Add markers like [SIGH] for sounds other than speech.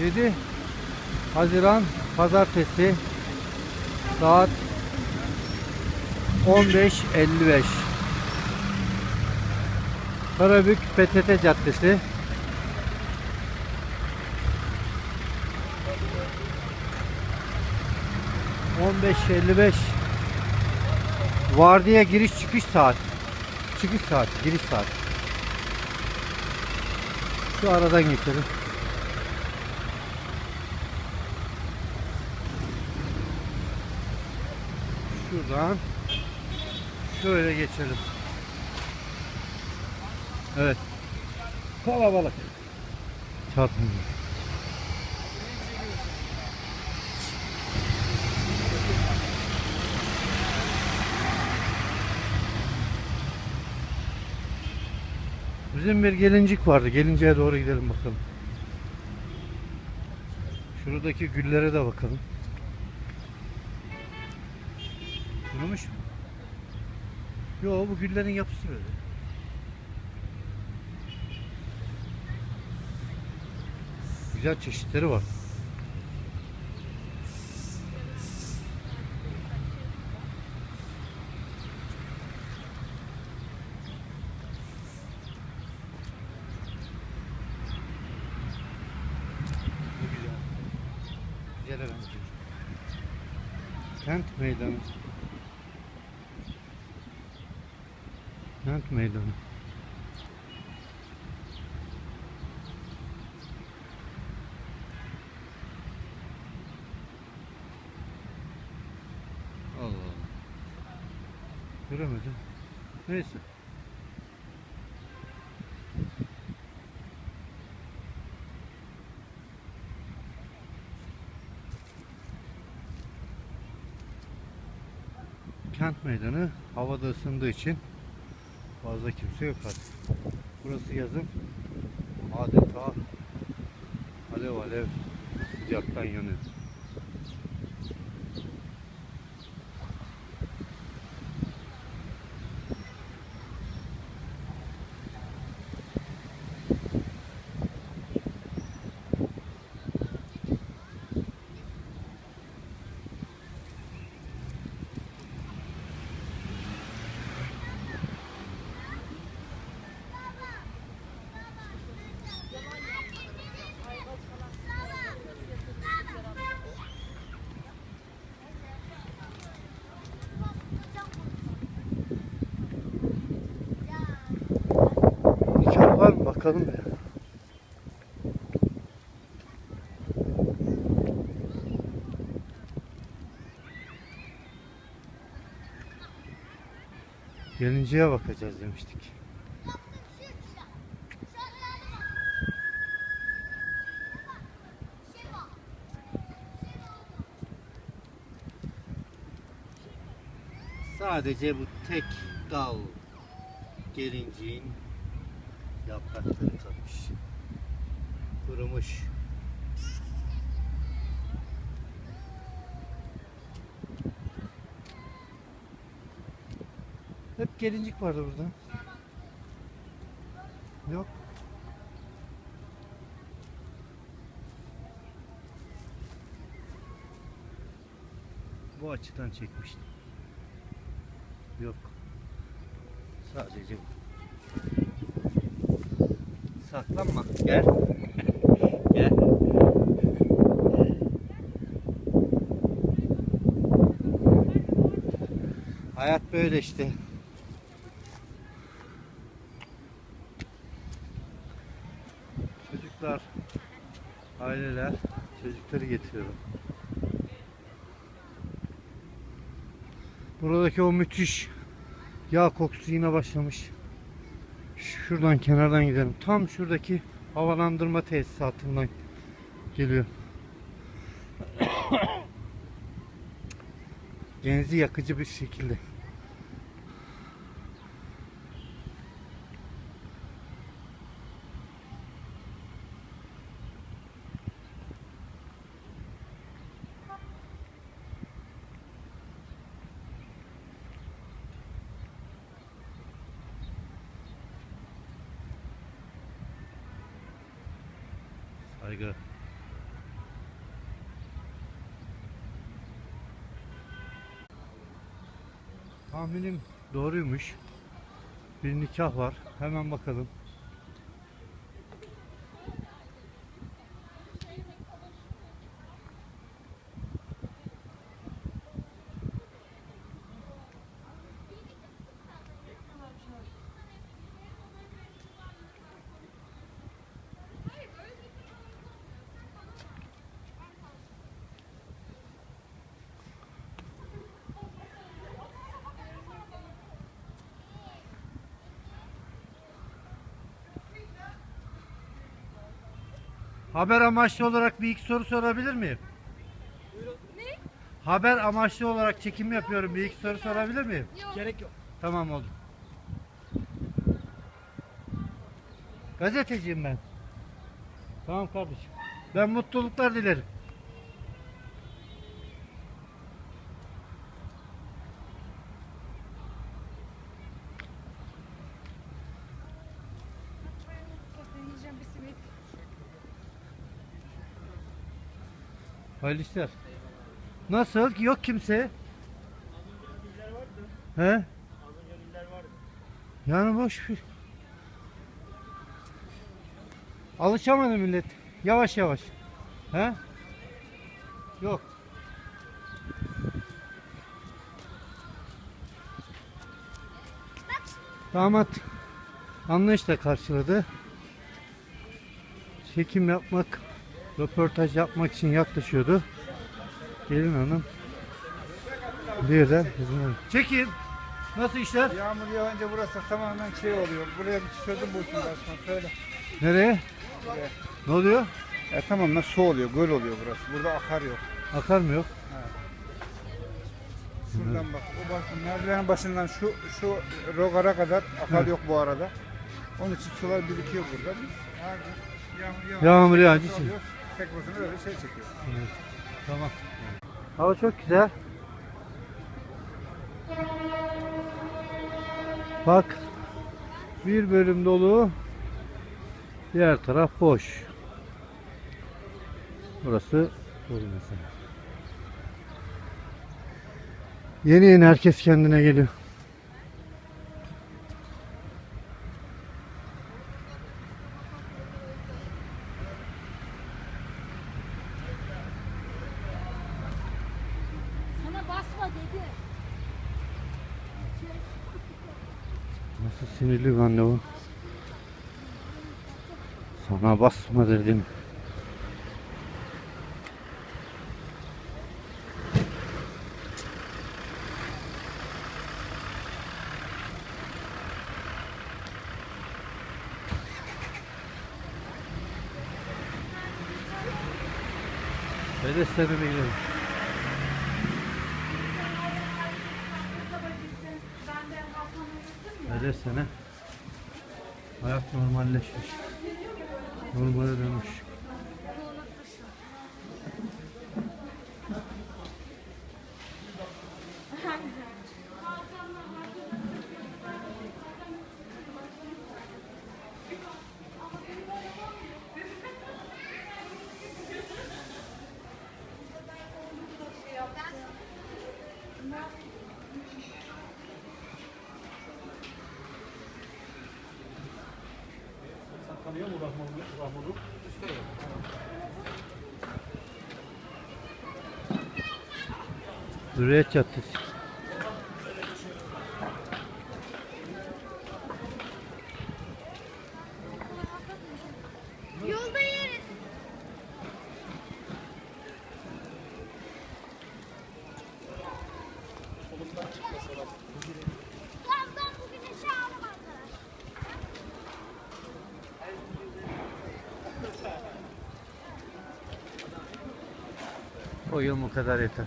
7 Haziran Pazartesi saat 15.55 Karabük PTT Caddesi. ...15.55... ...vardiya giriş çıkış saat... ...çıkış saat, giriş saat... ...şu aradan geçelim... Şuradan... ...şöyle geçelim... Evet... ...kalabalık... ...çarpın... Bizim bir gelincik vardı. Gelinceye doğru gidelim bakalım. Şuradaki güllere de bakalım. Yo bu güllerin yapısı böyle. Güzel çeşitleri var. Güzel. Benziyor. Kent meydanı. Kent meydanı. Allah Allah. Göremedim. Neyse. Kent meydanı havada ısındığı için fazla kimse yok artık. Burası yazın adeta alev alev sıcaktan yanıyor. Bakalım ya. Gelinceye bakacağız demiştik. Sadece bu tek dal gelinciğin yaprakları kalmış. Kurumuş. Hep gelincik vardı burada. Yok. Bu açıdan çekmiştim. Yok. Sadece bu. Saklanma. Gel. Gel. Hayat böyle işte. Çocuklar, aileler çocukları getiriyor. Buradaki o müthiş yağ kokusu yine başlamış. Şuradan kenardan gidelim. Tam şuradaki havalandırma tesisatından geliyor. [COUGHS] Genzi yakıcı bir şekilde. Saygı. Tahminim doğruymuş. Bir nikah var. Hemen bakalım. Haber amaçlı olarak bir iki soru sorabilir miyim? Ne? Haber amaçlı olarak çekim yapıyorum. Bir iki soru sorabilir miyim? Yok. Gerek yok. Tamam oldu. Gazeteciyim ben. Tamam kardeşim. Ben mutluluklar dilerim. Hayırlı işler. Nasıl? Yok kimse. He? Yani boş bir. Alışamadı millet. Yavaş yavaş. He? Yok. Damat anlayışla karşıladı. Çekim yapmak, röportaj yapmak için yaklaşıyordu. Gelin hanım. Birden bizim Çekim. Nasıl işler? Yağmur yağınca burası tamamen şey oluyor. Buraya bir çözüm bulsun başkan. Söyle. Nereye? Buraya. Ne oluyor? E, tamamen su oluyor, göl oluyor burası. Burada akar yok. Akar mı yok? Şuradan bak. O başın merdivenin başından şu şu rogara kadar akar Hı. yok bu arada. Onun için sular birikiyor burada. Biz her gün yağmur yağınca Yağmur yağınca şey oluyor. Tek başına öyle şey çekiyor. Evet. Tamam. Hava çok güzel. Bak. Bir bölüm dolu. Diğer taraf boş. Burası dolu mesela. Yeni yeni herkes kendine geliyor. Sana basma dedi. Nasıl sinirli bir anne bu. Sana basma dedim. Bedesten'e mi gidelim? Bedesten'e hayat normalleşmiş. Normale dönmüş. Hürriyet Caddesi. Yolda O yıl bu kadar yeter.